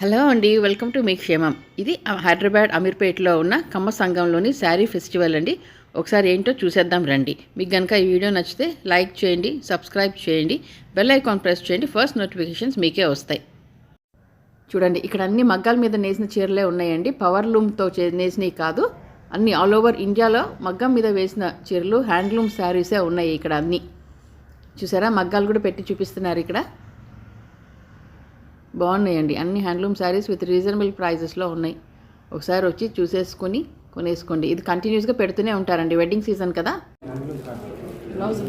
Hello అండి welcome to me క్షేమం. ఇది హైదరాబాద్ అమీర్పేట్లో ఉన్న కమ్మ సంఘంలోని శారీ ఫెస్టివల్ అండి. ఒకసారి ఏంటో చూసేద్దాం రండి. మీకు కనుక ఈ వీడియో నచ్చితే లైక్ చేయండి సబ్స్క్రైబ్ చేయండి బెల్ ఐకాన్ ప్రెస్ చేయండి ఫస్ట్ నోటిఫికేషన్స్ మీకే వస్తాయి. చూడండి ఇక్కడ అన్ని మగ్గాల మీద నేసిన చీరలే ఉన్నాయండి. పవర్ లూమ్తో చే నేసినవి కాదు అన్ని ఆల్ ఓవర్ ఇండియాలో మగ్గం మీద వేసిన చీరలు హ్యాండ్లూమ్ శారీసే ఉన్నాయి ఇక్కడ అన్నీ. చూసారా? మగ్గాలు కూడా పెట్టి చూపిస్తున్నారు ఇక్కడ. బాగున్నాయండి. అన్ని హ్యాండ్లూమ్ శారీస్ విత్ రీజనబుల్ ప్రైజెస్లో ఉన్నాయి. ఒకసారి వచ్చి చూసేసుకుని కొనేసుకోండి. ఇది కంటిన్యూస్గా పెడుతూనే ఉంటారండి. వెడ్డింగ్ సీజన్ కదా? బ్లౌజ్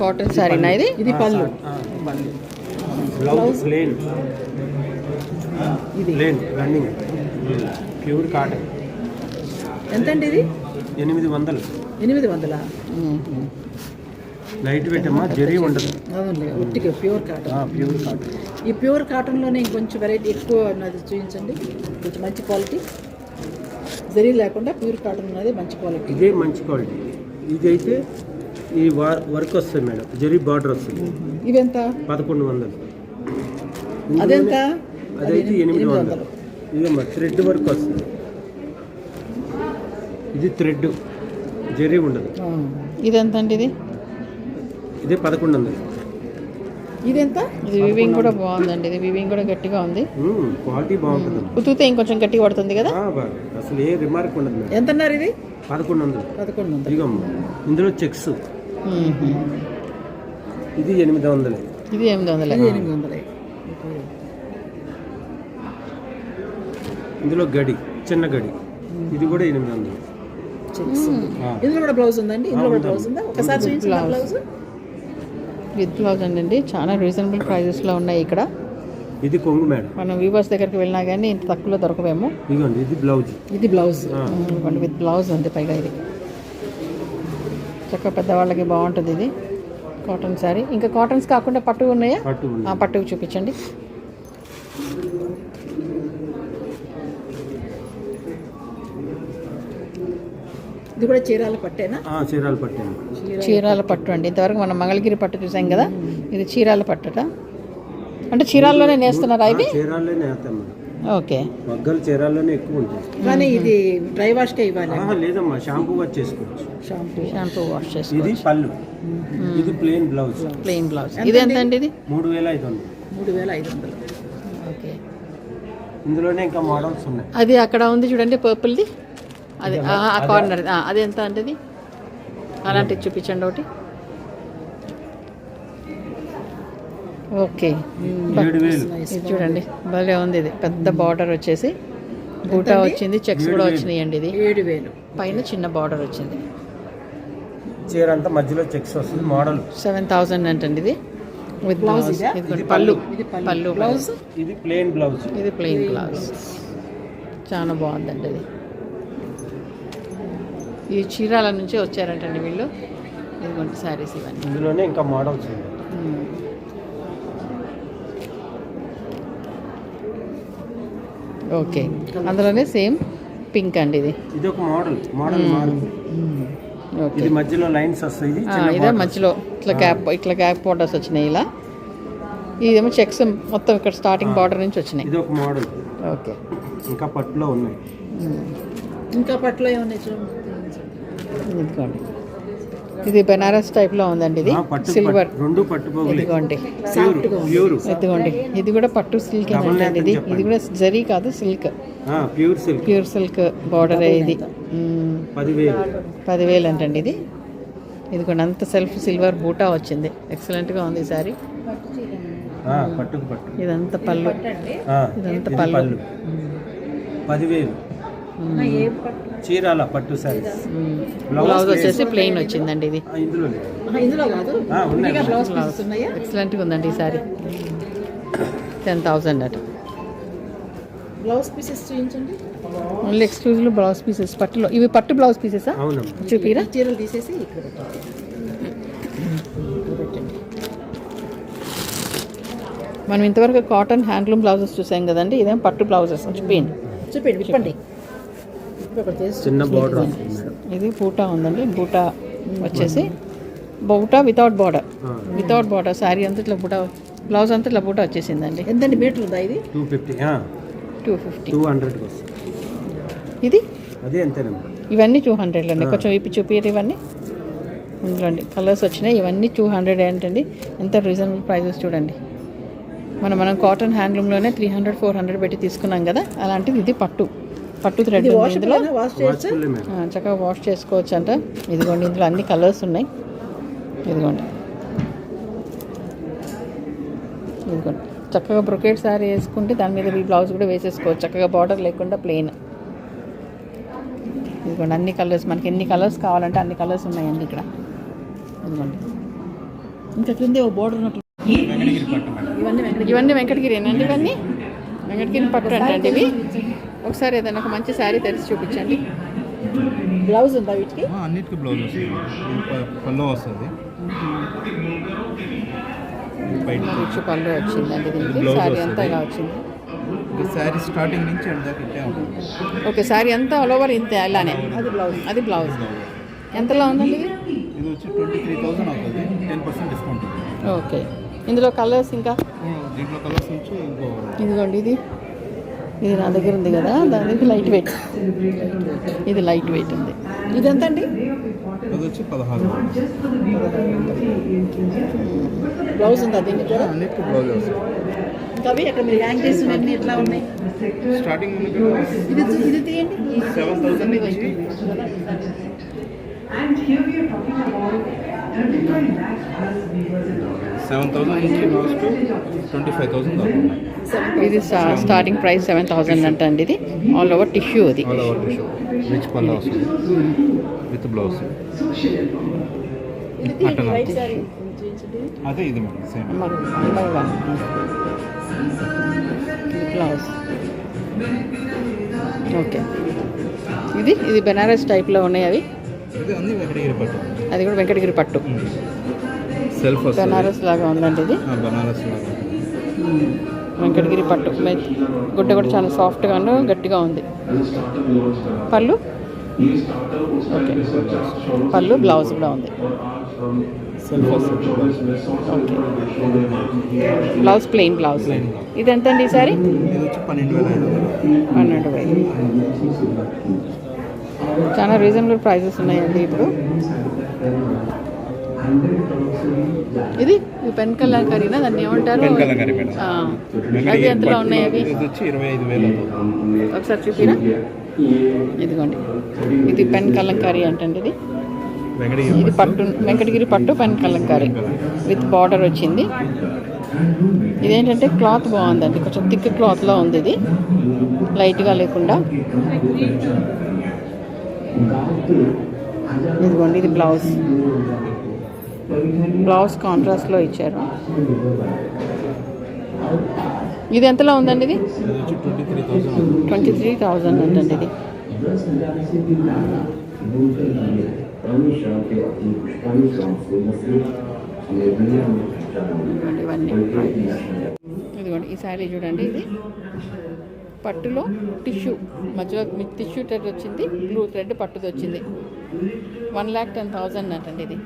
కాటన్ శారీనా ఇది? ఇది pallu. Blouse plain plain running. Pure cotton. ఎంతండి ఇది? ఎనిమిది వందలు. ఎనిమిది వందల? లైట్ వెయిట్ అమ్మా జరీ ఉండదు ఉట్టిగా ప్యూర్ కాటన్. Pure cotton. ఈ ప్యూర్ కాటన్లోనే ఇంకొంచెం వెరైటీ ఎక్కువ ఉన్నది చూపించండి. కొంచెం మంచి క్వాలిటీ. జరీ లేకుండా ప్యూర్ కాటన్ ఉన్నది మంచి క్వాలిటీ. ఇదే మంచి క్వాలిటీ. ఇదైతే ఈ వర్క్ వస్తుంది మేడం. జరీ బార్డర్ వస్తుంది. ఇవెంత పదకొండు వందలు. అదెంత? అదైతే ఎనిమిది వందలు. ఇదమ్మా థ్రెడ్ వర్క్ వస్తుంది. ఇది థ్రెడ్. జరీ ఉండదు. ఆ. ఇది ఎంత అండి ఇది? ఇదే పదకొండు వందలు ఇదెంత? ఇది వివింగ్ కూడా బాగుందండి. ఇది వివింగ్ కూడా గట్టిగా ఉంది. క్వాలిటీ బాగుంటుంది. ఉతికితే ఇంకొంచెం గట్టిగా పడుతుంది కదా. అసలు ఏ రిమార్క్ ఉండదు ఎంత అన్నారు ఇది? పదకొండు వందలు పదకొండు వందలు ఇందులో చెక్స్. ఇది ఎనిమిది వందలు. ఇది ఎనిమిది వందలే. ఎనిమిది వందలే. ఇందులో గడి చిన్న గడి. ఇది కూడా ఎనిమిది వందలు. ఇందులో కూడా బ్లౌజ్ ఉందండి? ఇందులో కూడా బ్లౌజ్ ఉందా? ఒకసారి బ్లౌజ్ విత్ బ్లౌజ్ అండి. చాలా రీజనబుల్ ప్రైజెస్లో ఉన్నాయి ఇక్కడ. ఇది కొంగు మేడం. మనం వీవర్స్ దగ్గరికి వెళ్ళినా కానీ ఇంత తక్కువలో దొరకవేమో. ఇదిగోండి ఇది బ్లౌజ్ ఇది బ్లౌజ్ విత్ బ్లౌజ్ ఉంది పైగా ఇది. చక్క పెద్దవాళ్ళకి బాగుంటుంది ఇది. కాటన్ శారీ ఇంకా కాటన్స్ కాకుండా పట్టు ఉన్నాయా? పట్టు ఉంది. ఆ పట్టుకు చూపించండి. ఇది కూడా చీరాల పట్టేనా? ఆ, చీరాలు పట్టాను? చీరాల పట్టు అండి. ఇంతవరకు మనం మంగళగిరి పట్టు చూసాం కదా ఇది చీరాల పట్టుట. అంటే చీరాల్లోనే నేస్తున్నారా ఇవి? చీరాల్లోనే వేస్తాం మేడం. ఓకే. మగ్గలు చీరాల్లోనే ఎక్కువ ఉంటాయి. కానీ ఇది డ్రై వాష్కే ఇవ్వాలి? లేదమ్మా షాంపూ వాష్ చేసుకోవచ్చు. షాంపూ. షాంపూ వాష్ ఇది చేసుకో పళ్ళు. ఇది ప్లెయిన్ బ్లౌజ్. Plain blouse. ఇది ఎంత అండి ఇది? మూడు వేల ఐదు వందలు. మూడు వేల ఐదు వందలు. ఓకే. ఇందులోనే ఇంకా మోడల్స్ ఉన్నాయి. అది అక్కడ ఉంది చూడండి పర్పుల్ది అది ఆ కార్నర్ అది. ఎంత అంటే అది అలాంటిది చూపించండి ఒకటి. ఓకే. ఇది చూడండి. భలే ఉంది ఇది. పెద్ద బార్డర్ వచ్చేసి. బూటా వచ్చింది చెక్స్ కూడా వచ్చినాయండి ఇది. ఏడు వేలు. పైన చిన్న బార్డర్ వచ్చింది. చీర అంతా మధ్యలో చెక్స్ వస్తుంది మోడల్. సెవెన్ థౌజండ్ అంటండి ఇది. విత్ బ్లౌజ్ ఇది? పళ్ళు. పళ్ళు. బ్లౌజ్ ఇది ప్లెయిన్ బ్లౌజ్ ఇది ప్లెయిన్ బ్లౌజ్ చాలా బాగుందండి ఇది. ఈ చీరాల నుంచి వచ్చారంటండి వీళ్ళు. ఇదిగోండి శారీస్ ఇవన్నీ. ఇందులోనే ఇంకా మోడల్స్. ఓకే. అందులోనే సేమ్ పింక్ అండి ఇది. ఇది ఒక మోడల్. మోడల్ ఇది మధ్యలో లైన్స్ వస్తాయి. ఇది. మధ్యలో ఇట్లా గ్యాప్ ఇట్లా గ్యాప్ బార్డర్స్ వచ్చినాయి ఇలా. ఇదేమో చెక్స్ మొత్తం ఇక్కడ స్టార్టింగ్ బార్డర్ నుంచి వచ్చినాయి. ఇది ఒక మోడల్. ఓకే. ఇంకా పట్టులో ఉన్నాయి. ఇంకా పట్లో ఏమన్నా చూడండి ఇదిగోండి. ఇది బెనారస్ టైప్లో ఉందండి ఇది. సిల్వర్ రెండు పట్టు పోగులే. ఇదిగోండి. Pure pure. ఇదిగోండి. ఇది కూడా పట్టు సిల్క్ అండి ఇది. ఇది కూడా జరీ కాదు silk pure silk pure silk border ఇది. పదివేలు. పదివేలు అంటండి ఇది. ఇదిగోండి అంత సెల్ఫ్ సిల్వర్ బూటా వచ్చింది. ఎక్సలెంట్గా ఉంది ఈ సారీ. ఆ, పట్టుకు పట్టు. ఇదంతా పళ్ళు. ఇదంతా ఇది పళ్ళు. పళ్ళు. పదివేలు. చీరాల పట్టు సారీస్ బ్లౌజ్ వచ్చేసి ప్లెయిన్ వచ్చిందండి ఇది. ఇందులో ఇందులో కాదు. ఆ, ఉన్నాయి. ఇంకా బ్లౌజ్ పీసెస్ ఉన్నాయా ఎక్సలెంట్గా ఉందండి ఈ సారీ. టెన్ థౌజండ్ అట. బ్లౌజ్ పీసెస్ చూపించండి. ఓన్లీ ఎక్స్క్లూజివ్ బ్లౌజ్ పీసెస్ పట్టులో ఇవి పట్టు బ్లౌజ్ పీసెసా చూపిరా? చీరలు తీసేసి ఇక్కడ పెట్టండి. మనం ఇంతవరకు కాటన్ హ్యాండ్లూమ్ బ్లౌజెస్ చూసాం కదండి ఇదేం పట్టు బ్లౌజెస్ చూపించండి చూపండి విప్పండి ఇప్పుడు ఒకటి చేసి చిన్న బార్డర్ ఇది బూటా ఉందండి. బూటా వచ్చేసి బౌటా without border. Without border sari అంతా ఇట్లా బుటా బ్లౌజ్ అంతా ఇట్లా బుటా వచ్చేసిందండి. ఎంతండి మీటర్ ఉందా ఇది two fifty two fifty two వస్తుంది. ఇది? అదే అంతేనమ్మా ఇవన్నీ టూ హండ్రెడ్లోనే కొంచెం ఇప్పి చూపించారు ఇవన్నీ? ఇందులోండి కలర్స్ వచ్చినాయి. ఇవన్నీ టూ హండ్రెడ్ ఏంటండి? ఎంత రీజనబుల్ ప్రైజెస్ చూడండి. మనం మనం కాటన్ హ్యాండ్లూమ్లోనే త్రీ హండ్రెడ్ ఫోర్ హండ్రెడ్ పెట్టి తీసుకున్నాం కదా? అలాంటిది ఇది పట్టు. పట్టు థ్రెడ్ ఉంది ఇందులో. చక్కగా వాష్ చేసుకోవచ్చు అంట ఇదిగోండి ఇందులో అన్ని కలర్స్ ఉన్నాయి. ఇదిగోండి. ఇదిగోండి. చక్కగా బ్రొకేట్ శారీ వేసుకుంటే దాని మీద ఈ బ్లౌజ్ కూడా వేసేసుకోవచ్చు. చక్కగా బార్డర్ లేకుండా ప్లెయిన్ ఇదిగోండి అన్ని కలర్స్ మనకి ఎన్ని కలర్స్ కావాలంటే అన్ని కలర్స్ ఉన్నాయండి ఇక్కడ. ఇదిగోండి. ఇంకా కింద ఓ బోర్డర్ ఉన్నట్లు ఇవన్నీ వెంకటగిరి ఇవన్నీ వెంకటగిరి ఇవన్నీ? వెంకటగిరి పట్టు అంటే ఇవి. ఒకసారి ఏదైనా ఒక మంచి శారీ తెరిచి చూపించండి. బ్లౌజ్ ఉందా వీటికి? ఆ, అన్నిటికీ బ్లౌజ్ వస్తుంది పల్లో వస్తుంది. బయట రిచ్ పళ్ళు వచ్చిందండి దీనికి. శారీ అంతా. ఇలా వచ్చింది. ఈ శారీ స్టార్టింగ్ నుంచి ఓకే శారీ అంతా ఆల్ ఓవర్ ఇంతే అలానే. అది బ్లౌజ్. అది బ్లౌజ్. ఎంతలో ఉందండి ఇది? వచ్చి ట్వంటీ త్రీ థౌసండ్ అవుతుంది. Ten percent discount okay. ఇందులో కలర్స్ ఇంకా? దీంట్లో కలర్స్ వచ్చి ఇంకో ఇదిగోండి ఇది. ఇది నా దగ్గర ఉంది కదా దానికి లైట్ వెయిట్ ఇది లైట్ వెయిట్ ఉంది. ఇది ఎంత అండి బ్లౌజ్ ఉందా దీనికి కూడా అవి అక్కడ మీరు హ్యాంగ్ చేసినవన్నీ ఎట్లా ఉన్నాయి? స్టార్టింగ్ ఇది ఇది తీయండి. సెవెన్ థౌసండ్ నుంచి సెవెన్ థౌసండ్ నుంచి లాస్ట్ ట్వంటీ ఫైవ్ థౌసండ్ ఇది sta- starting price seven thousand అంట అండి ఇది. ఆల్ ఓవర్ టిష్యూ అది all over tissue rich pallu వస్తుంది. విత్ బ్లౌజ్ అదే ఇది మేడం సేమ్ బ్లౌజ్ ఓకే ఇది ఇది బెనారస్ టైప్లో ఉన్నాయి అవి. అది కూడా వెంకటగిరి పట్టు. సెల్ఫ్ బెనారస్ లాగా ఉందండి ఇది వెంకటగిరి పట్టు. గుడ్డ కూడా చాలా సాఫ్ట్గాను గట్టిగా ఉంది. పళ్ళు? ఓకే. పళ్ళు బ్లౌజ్ కూడా ఉంది. Blouse plain blouse. ఇది ఎంత అండి ఈసారి పన్నెండు వేల ఐదు వందలు పన్నెండు వేలు చాలా రీజనబుల్ ప్రైజెస్ ఉన్నాయండి ఇప్పుడు. ఇది? పెన్ కలర్ కరీనా దాన్ని ఏమంటారు? అవి ఎంతలో ఉన్నాయి అవి? ఒకసారి చూపిరా. ఇదిగోండి. ఇది పెన్ కలంకారీ అంటండి ఇది. ఇది పట్టు. వెంకటగిరి పట్టు పెన్ కలంకారీ విత్ బార్డర్ వచ్చింది. ఇదేంటంటే క్లాత్ బాగుందండి. కొంచెం థిక్ క్లాత్లో ఉంది ఇది. లైట్గా లేకుండా. ఇదిగోండి ఇది బ్లౌజ్. బ్లౌజ్ కాంట్రాస్ట్లో ఇచ్చారు. ఇది ఎంతలో ఉందండి ఇది? ట్వంటీ త్రీ థౌజండ్ అంటండి ఇది. ఇదిగోండి ఈ శారీ చూడండి ఇది. పట్టులో టిష్యూ మధ్యలో టిష్యూ థ్రెడ్ వచ్చింది బ్లూ థ్రెడ్ పట్టుది వచ్చింది. వన్ ల్యాక్ టెన్ థౌజండ్ అంటండి ఇది.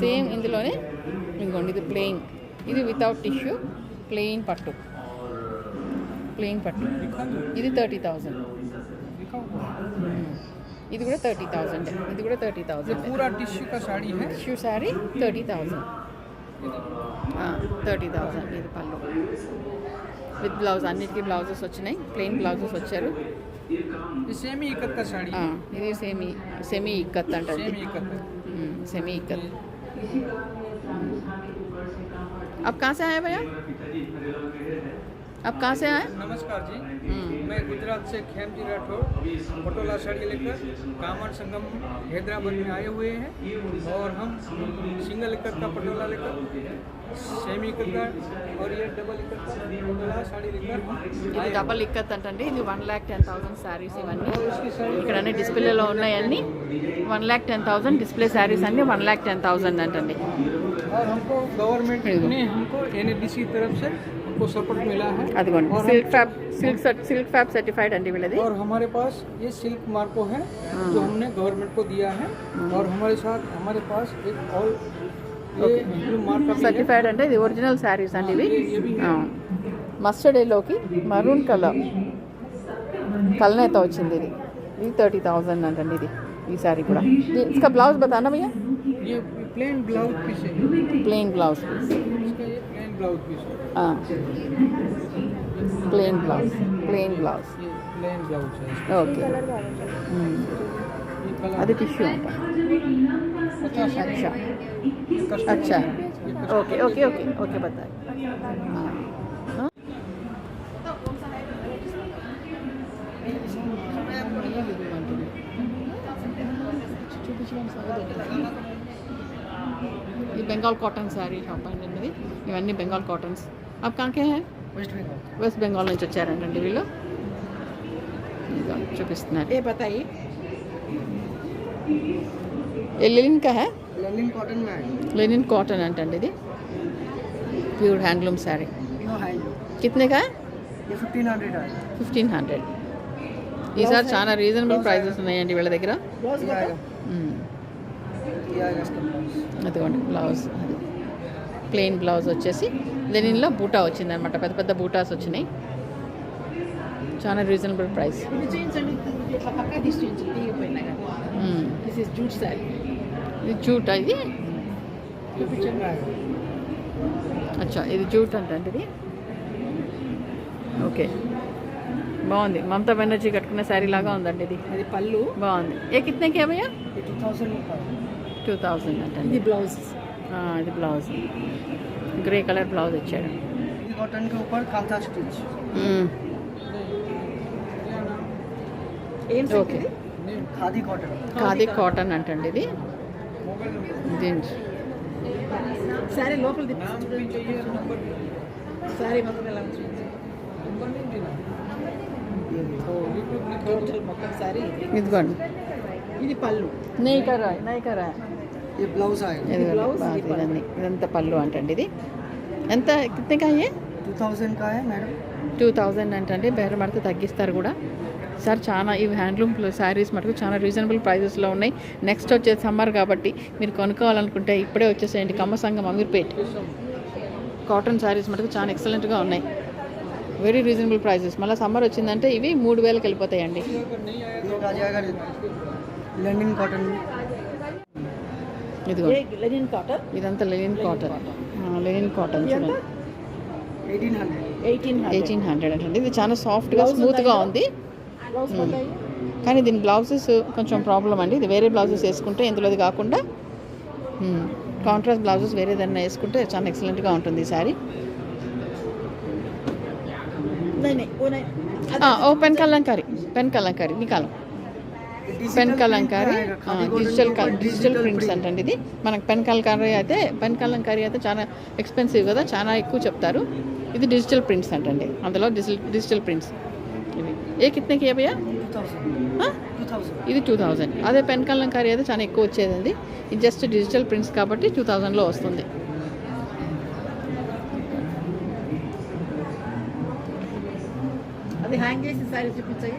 సేమ్ ఇందులోనే ఇంకోండి ఇది ప్లెయిన్. ఇది వితౌట్ టిష్యూ ప్లెయిన్ పట్టు. ప్లెయిన్ పట్టు. ఇది థర్టీ థౌజండ్ ఇది కూడా థర్టీ థౌజండ్ ఇది కూడా thirty thousand tissue sorry thirty thousand thirty thousand ఇది పళ్ళు విత్ బ్లౌజ్ అన్నిటికీ బ్లౌజెస్ వచ్చినాయి ప్లెయిన్ బ్లౌజెస్ వచ్చారు ये सेमी इकत का साड़ी ఆ, है ఇది సెమీ సెమీ ఇక్కత్ అంటండి सेमी इकत सेमी इक्कत आप कहाँ से आए भैया आप कहाँ से आए नमस्कार जी हम्म, मैं गुजरात से खेमजी राठौर पटोला साड़ी लेकर कामन संगम हैदराबाद में आए हुए हैं और हम सिंगल इकत का पटोला लेकर सेमी इकत का और ये डबल इकत का पटोला साड़ी लेकर ఇది आए हैं। డబల్ ఇక్కత్ అంటండి ఇది one lakh ten thousand saris ఇవన్నీ ఇక్కడ అన్ని డిస్ప్లేలో ఉన్నాయన్నీ one lakh ten thousand display saris అన్ని వన్ ల్యాక్ టెన్ థౌసండ్ అంటండి और हमको गवर्नमेंट ने हमको एन की तरफ से को सपोर्ट मिला है అదిగోండి और సిల్క్ हम- fab silk silk fab certified అండి వీళ్ళది और हमारे पास ये सिल्क मार्को है हाँ। जो हमने गवर्नमेंट को दिया है और हमारे साथ हमारे पास एक ऑल ये ब्लू मार्क का भी है। సర్టిఫైడ్ అంటే ఇది ఒరిజినల్ శారీస్ అండి ఇవి మస్టర్డ్ ఎల్లోకి మరూన్ కలర్ కలనేత వచ్చింది ఇది ఇది థర్టీ థౌజండ్ అంటండి ఇది ఈ శారీ కూడా ఇది- इसका బ్లౌజ్ बताना भैया ये प्लेन ब्लाउज पीस है plane blouse plain blouse plain blouse plain blouse okay. Hmm. అది టిష్యూ అంట. అచ్చా. అచ్చా. ఓకే ఓకే ఓకే ఓకే బతాయి చూపించడం సాగు ये बंगाल कॉटन साड़ी షాప్ అండి ఇది ఇవన్నీ Bengal cottons up కాకే high waste Bengal west Bengal నుంచి వచ్చారంటండి వీళ్ళు ఇదిగో చూపిస్తున్నారు ఏ బతాయి ఏ లెనిన్ కా హై लर्निंग कॉटन में है లెనిన్ కాటన్ అంటండి ఇది ప్యూర్ హ్యాండ్లూమ్ శారీ यो है కితనే కా ये फिफ्टीन हंड्रेड है ఫిఫ్టీన్ హండ్రెడ్ ఈసారి చాలా రీజనబుల్ ప్రైజెస్ ఉన్నాయండి వీళ్ళ దగ్గర బ్లౌజ్ ये आएगा మ్మ్. అదిగోండి బ్లౌజ్ అది ప్లెయిన్ బ్లౌజ్ వచ్చేసి దీనిలో బూటా వచ్చిందనమాట పెద్ద పెద్ద బూటాస్ వచ్చినాయి. చాలా రీజనబుల్ ప్రైస్ hmm. ఇది జూట్ ఇది? అచ్చా ఇది జూట్ అంటే ఇది? ఓకే బాగుంది. మమతా బెనర్జీ కట్టుకున్న శారీ లాగా ఉందండి ఇది. అది పళ్ళు. బాగుంది. ఏ కిట్నకి ఏమయ్యా? టూ థౌసండ్ టూ థౌజండ్ అంటండి ఇది బ్లౌజ్ ఆ, ఇది బ్లౌజ్ గ్రే కలర్ బ్లౌజ్ ఇచ్చాడు ये कॉटन के ऊपर कांथा स्टिच మ్మ్. ఏం okay khadi cotton khadi cotton అంటండి ఇది జీన్స్ శారీ లోపల శారీ మొత్తం ఎలా ఉంది టోటల్ మొత్తం శారీ ఇది ఇదిగోండి ఇది పళ్ళు నెయ్యి కరా ఈ బ్లౌజ్ ఇదంతా పళ్ళు అంటండి ఇది. ఎంత కితనే two thousand madam. Two thousand అంటే బేరం పడితే తగ్గిస్తారు కూడా. సార్ చాలా ఇవి హ్యాండ్లూమ్ శారీస్ మటుకు చాలా రీజనబుల్ ప్రైజెస్లో ఉన్నాయి. నెక్స్ట్ వచ్చేది సమ్మర్ కాబట్టి మీరు కొనుక్కోవాలనుకుంటే ఇప్పుడే వచ్చేసేయండి. కమ్మ సంఘం అమీర్పేట్. కాటన్ శారీస్ మటుకు చాలా ఎక్సలెంట్గా ఉన్నాయి. వెరీ రీజనబుల్ ప్రైజెస్ మళ్ళీ సమ్మర్ వచ్చిందంటే ఇవి మూడు వేలకు వెళ్ళిపోతాయండి. కాటన్. ఇదిగో లెనిన్ కాటన్? ఇదంతా లెనిన్ కాటన్. లెనిన్ కాటన్ చూడండి. Eighteen hundred. అంటండి. ఇది చాలా సాఫ్ట్గా స్మూత్గా ఉంది? కానీ దీని బ్లౌజెస్ కొంచెం ప్రాబ్లం అండి. ఇది వేరే బ్లౌజెస్ వేసుకుంటే ఇందులోది కాకుండా కాంట్రాస్ట్ బ్లౌజెస్ వేరేదన్నా వేసుకుంటే చాలా ఎక్సలెంట్గా ఉంటుంది ఈ సారీ ఓ pen kalamkari pen kalamkari నికాలం. Pen kalamkari digital digital prints అంటండి ఇది. మనకు పెన్ కలంకారీ అయితే పెన్ కలంకారీ అయితే చాలా ఎక్స్పెన్సివ్ కదా చాలా ఎక్కువ చెప్తారు. ఇది డిజిటల్ ప్రింట్స్ అంటండి. అందులో డిజిటల్ డిజిటల్ ప్రింట్స్ ఏ కిట్నకి ఏ భయ్యా? ఇది టూ థౌజండ్ అదే పెన్ కలంకారీ అయితే చాలా ఎక్కువ వచ్చేదండి. ఇది జస్ట్ డిజిటల్ ప్రింట్స్ కాబట్టి టూ థౌజండ్లో వస్తుంది. అది హ్యాంగ్ చేసి సారీ చూపించాయి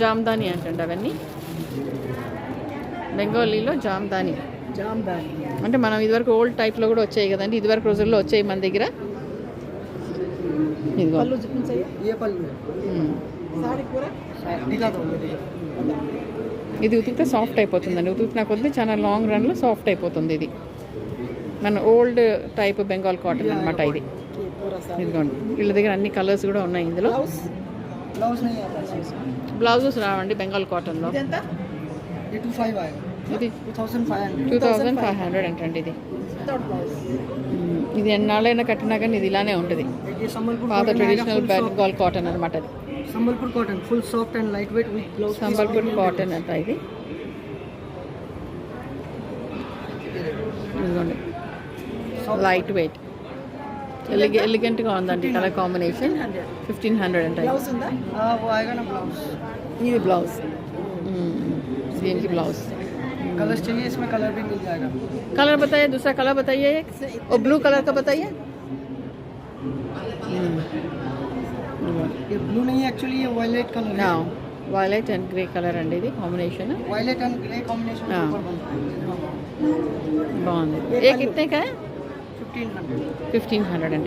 జామ్దాని అంటండి అవన్నీ? బెంగాలీలో జామ్దాని. జామ్దాని. అంటే మనం ఇదివరకు ఓల్డ్ టైప్లో కూడా వచ్చాయి కదండి ఇదివరకు రోజుల్లో వచ్చాయి మన దగ్గర. ఇది ఉతికితే సాఫ్ట్ అయిపోతుందండి. ఉతికిన కొద్ది చాలా లాంగ్ రన్లో సాఫ్ట్ అయిపోతుంది ఇది. మన ఓల్డ్ టైప్ బెంగాల్ కాటన్ అనమాట ఇది. ఇదిగోండి వీళ్ళ దగ్గర అన్ని కలర్స్ కూడా ఉన్నాయి ఇందులో. బ్లౌజెస్ రావండి బెంగాల్ కాటన్లో. లో టూ ఫైవ్ హండ్రెడ్ ఇది ఇది. ఎన్నాళ్ళైనా కట్టినా కానీ ఇది ఇలానే ఉంటుంది. పాత ట్రెడిషనల్ బెంగాల్ కాటన్ అనమాట Sambalpur cotton full soft and light weight with blouse Sambalpur cotton అంట ఇది. లైట్ వెయిట్ ఎలిగ ఎలిగెంట్గా ఉందండి కలర్ కాంబినేషన్. ఫిఫ్టీన్ హండ్రెడ్ అంటే బ్లౌజ్ ఉందా? బ్లౌజ్ ఇది బ్లౌజ్ దీనికి ब्लाउज कलर चाहिए इसमें कलर भी मिल जाएगा कलर बताइए दूसरा कलर बताइए और ब्लू कलर का बताइए ये ब्लू नहीं एक्चुअली ये वायलेट कलर है वायलेट అండ్ గ్రే కలర్ అండి ఇది combination violet and grey combination బాగుంది. ఏ కిట్నే కా? 1500 1500 and